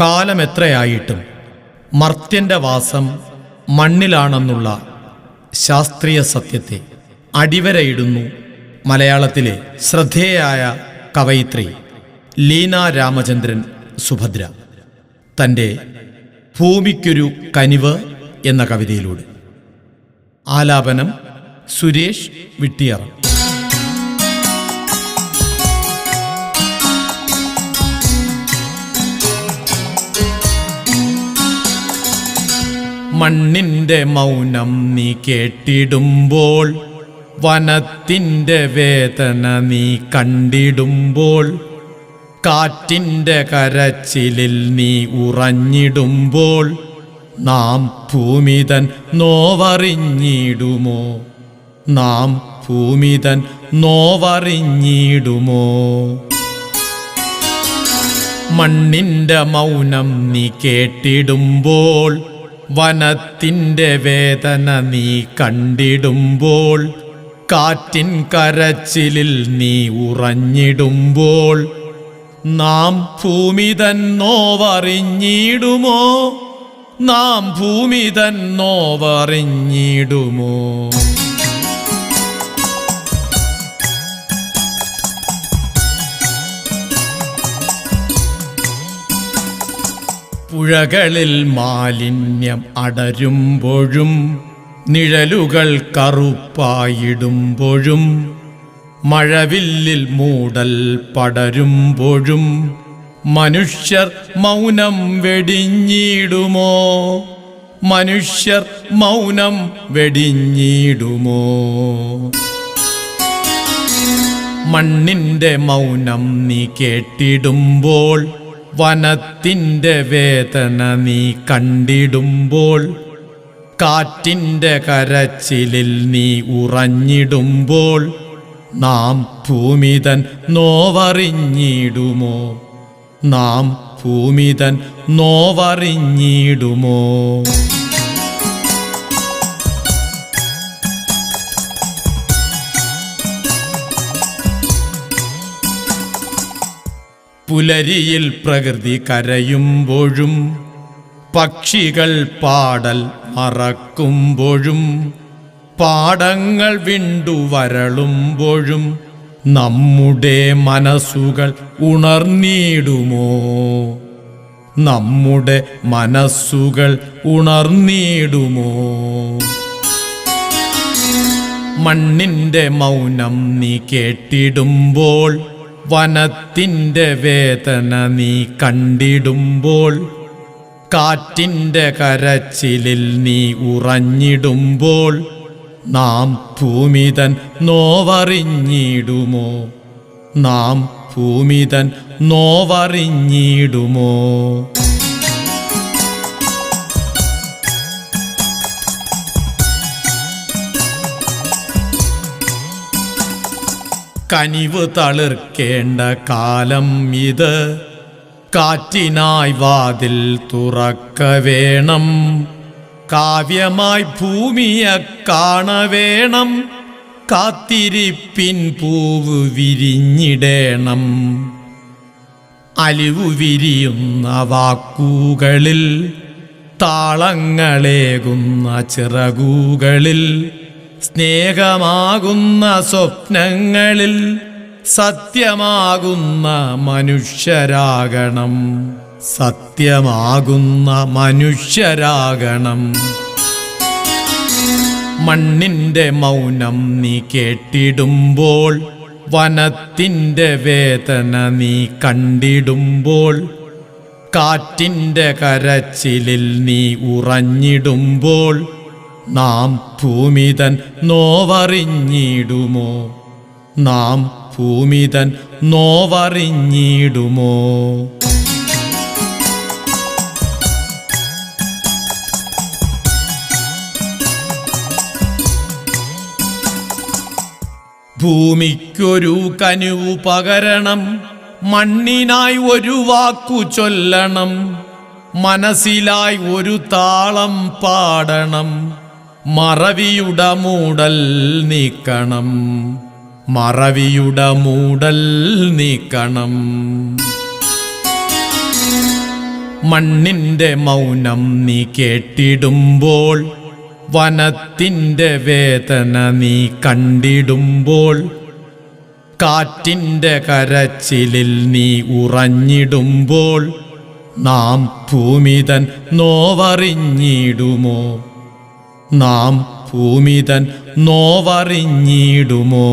കാലമെത്രയായിട്ടും മർത്യന്റെ വാസം മണ്ണിലാണെന്നുള്ള ശാസ്ത്രീയ സത്യത്തെ അടിവരയിടുന്നു മലയാളത്തിലെ ശ്രദ്ധേയായ കവയിത്രി ലീന രാമചന്ദ്രൻ സുഭദ്ര. തന്റെ ഭൂമിക്കൊരു കനിവ് എന്ന കവിതയിലൂടെ. ആലാപനം സുരേഷ് വിട്ടിയറ. മണ്ണിന്റെ മൗനം നീ കേട്ടിടുമ്പോൾ വനത്തിന്റെ വേദന നീ കണ്ടിടുമ്പോൾ കാറ്റിന്റെ കരച്ചിലിൽ നീ ഉറഞ്ഞിടുമ്പോൾ നാം ഭൂമിതൻ നോവറിഞ്ഞിടുമോ? നാം ഭൂമിതൻ നോവറിഞ്ഞിടുമോ? മണ്ണിന്റെ മൗനം നീ കേട്ടിടുമ്പോൾ വനത്തിന്റെ വേദന നീ കണ്ടിടുമ്പോൾ കാറ്റിൻ കരച്ചിലിൽ നീ ഉറഞ്ഞിടുമ്പോൾ നാം ഭൂമി തന്നോവറിഞ്ഞിടുമോ നാം ഭൂമി നോവറിഞ്ഞിടുമോ? പുഴകളിൽ മാലിന്യം അടരുമ്പോഴും നിഴലുകൾ കറുപ്പായിടുമ്പോഴും മഴവില്ലിൽ മൂടൽ പടരുമ്പോഴും മനുഷ്യർ മൗനം വെടിഞ്ഞിടുമോ? മനുഷ്യർ മൗനം വെടിഞ്ഞിടുമോ? മണ്ണിന്റെ മൗനം നീ കേട്ടിടുമ്പോൾ വനത്തിന്റെ വേദന നീ കണ്ടിടുമ്പോൾ കാറ്റിന്റെ കരച്ചിലിൽ നീ ഉറഞ്ഞിടുമ്പോൾ നാം ഭൂമിതൻ നോവറിഞ്ഞിടുമോ? നാം ഭൂമിതൻ നോവറിഞ്ഞിടുമോ? പുലരിയിൽ പ്രകൃതി കരയുമ്പോഴും പക്ഷികൾ പാടൽ മറക്കുമ്പോഴും പാടങ്ങൾ വിണ്ടു വരളുമ്പോഴും നമ്മുടെ മനസ്സുകൾ ഉണർന്നിടുമോ? നമ്മുടെ മനസ്സുകൾ ഉണർന്നിടുമോ? മണ്ണിന്റെ മൗനം നീ കേട്ടിടുമ്പോൾ വനത്തിന്റെ വേദന നീ കണ്ടിടുമ്പോൾ കാറ്റിന്റെ കരച്ചിലിൽ നീ ഉറഞ്ഞിടുമ്പോൾ നാം ഭൂമിതൻ നോവറിഞ്ഞിടുമോ? നാം ഭൂമിതൻ നോവറിഞ്ഞിടുമോ? കനിവ് തളിർക്കേണ്ട കാലം ഇത്. കാറ്റിനായി വാതിൽ തുറക്ക വേണം. കാവ്യമായി ഭൂമിയെ കാണവേണം കാത്തിരിപ്പിൻ പൂവ് വിരിഞ്ഞിടേണം. അലിവു വിരിയുന്ന വാക്കുകളിൽ താളങ്ങളേകുന്ന ചിറകുകളിൽ സ്നേഹമാകുന്ന സ്വപ്നങ്ങളിൽ സത്യമാകുന്ന മനുഷ്യരാകണം. സത്യമാകുന്ന മനുഷ്യരാകണം. മണ്ണിന്റെ മൗനം നീ കേട്ടിടുമ്പോൾ വനത്തിന്റെ വേദന നീ കണ്ടിടുമ്പോൾ കാറ്റിന്റെ കരച്ചിലിൽ നീ ഉറഞ്ഞിടുമ്പോൾ നാം ഭൂമിതൻ നോവറിഞ്ഞിടുമോ? നാം ഭൂമിതൻ നോവറിഞ്ഞിടുമോ? ഭൂമിക്കൊരു കനിവു പകരണം മണ്ണിനായി ഒരു വാക്കു ചൊല്ലണം മനസ്സിലായി ഒരു താളം പാടണം. മറവിയുടെ മൂടൽ നീക്കണം. മറവിയുടമൂടൽ നീക്കണം. മണ്ണിന്റെ മൗനം നീ കേട്ടിടുമ്പോൾ വനത്തിന്റെ വേദന നീ കണ്ടിടുമ്പോൾ കാറ്റിന്റെ കരച്ചിലിൽ നീ ഉറഞ്ഞിടുമ്പോൾ നാം ഭൂമിതൻ നോവറിഞ്ഞിടുമോ? നാം ഭൂമിതൻ നോവറിഞ്ഞിടുമോ?